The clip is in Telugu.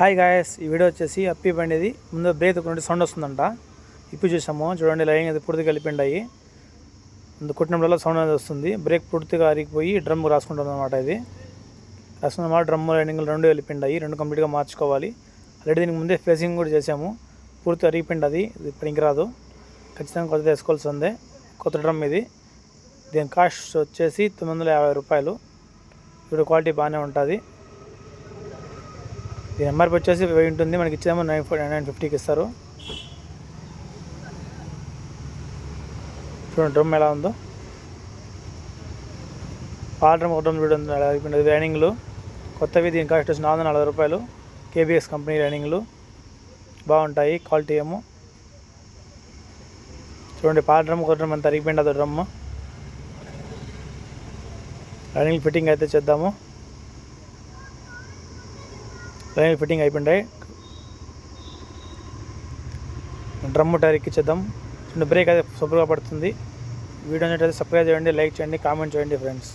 హాయ్ గాయస్ ఈ వీడియో వచ్చేసి అప్పి పండేది ముందు బ్రేక్ ఒకటి సౌండ్ వస్తుందంట. ఇప్పి చూసాము చూడండి లైన్ అది పూర్తిగా కలిపిండాయి. ముందు కుట్టినప్పుడల్లా సౌండ్ అనేది వస్తుంది. బ్రేక్ పూర్తిగా అరిగిపోయి డ్రమ్ రాసుకుంటుంది అనమాట ఇది. రాసుకున్నమాట డ్రమ్ లైనింగ్ రెండు వెళ్ళిపోయిండాయి రెండు కంప్లీట్గా మార్చుకోవాలి. ఆల్రెడీ దీనికి ముందే ఫేసింగ్ కూడా చేసాము. పూర్తి అరిగిపోయింది అది ఇది పనికిరాదు ఖచ్చితంగా కొత్త వేసుకోవాల్సి ఉంది కొత్త డ్రమ్ ఇది. దీని కాస్ట్ వచ్చేసి తొమ్మిది వందల యాభై రూపాయలు. ఇప్పుడు క్వాలిటీ బాగానే ఉంటుంది. ఇది ఎంఆర్పి వచ్చేసి వెయ్యి ఉంటుంది. మనకి ఇచ్చేమో నైన్ ఫోర్ నైన్ ఫిఫ్టీకి ఇస్తారు. చూడండి డ్రమ్ ఎలా ఉందో. పాల డ్రమ్ ఒక డ్రమ్ చూడండి అలా అయిపోయింది. కొత్తవి దీని కాస్ట్ వచ్చి నాలుగు నలభై రూపాయలు. కేబిఎస్ కంపెనీ రైనింగ్లు. బాగుంటాయి క్వాలిటీ ఏమో. చూడండి పాల డ్రమ్ ఒక డ్రమ్ అంత అరిగిపోయింది అదో డ్రమ్. రైనింగ్ ఫిట్టింగ్ అయితే చేద్దాము. లైన్ ఫిట్టింగ్ అయిపోయింటాయి డ్రమ్ టైర్ ఎక్కించేద్దాం బ్రేక్ అయితే సూపర్గా పడుతుంది. వీడియో అయితే సబ్స్క్రైబ్ చేయండి లైక్ చేయండి కామెంట్ చేయండి ఫ్రెండ్స్